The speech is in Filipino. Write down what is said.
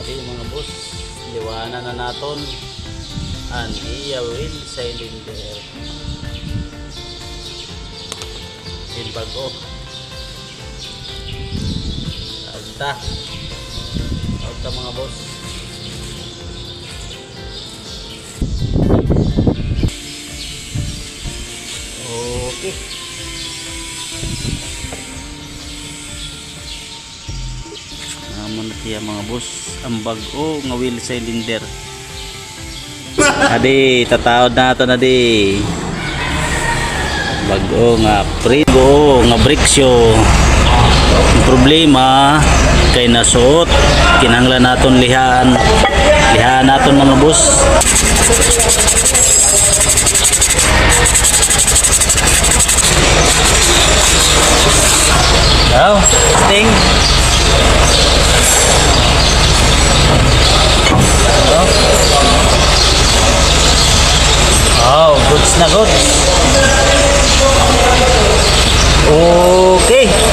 Sabi mga boss, liwanan na naton ang iya wheel cylinder. Yung bago. Agta. Agta mga boss. Okay. Na siya mga boss. Ang bago nga wheel cylinder. Adi, tataod na ito na di. Bago nga prigo nga briksyo. Ang problema kay nasuot. Kinanglan naton lihan. Lihan naton mga boss. Oh, ting. na goods. Okay.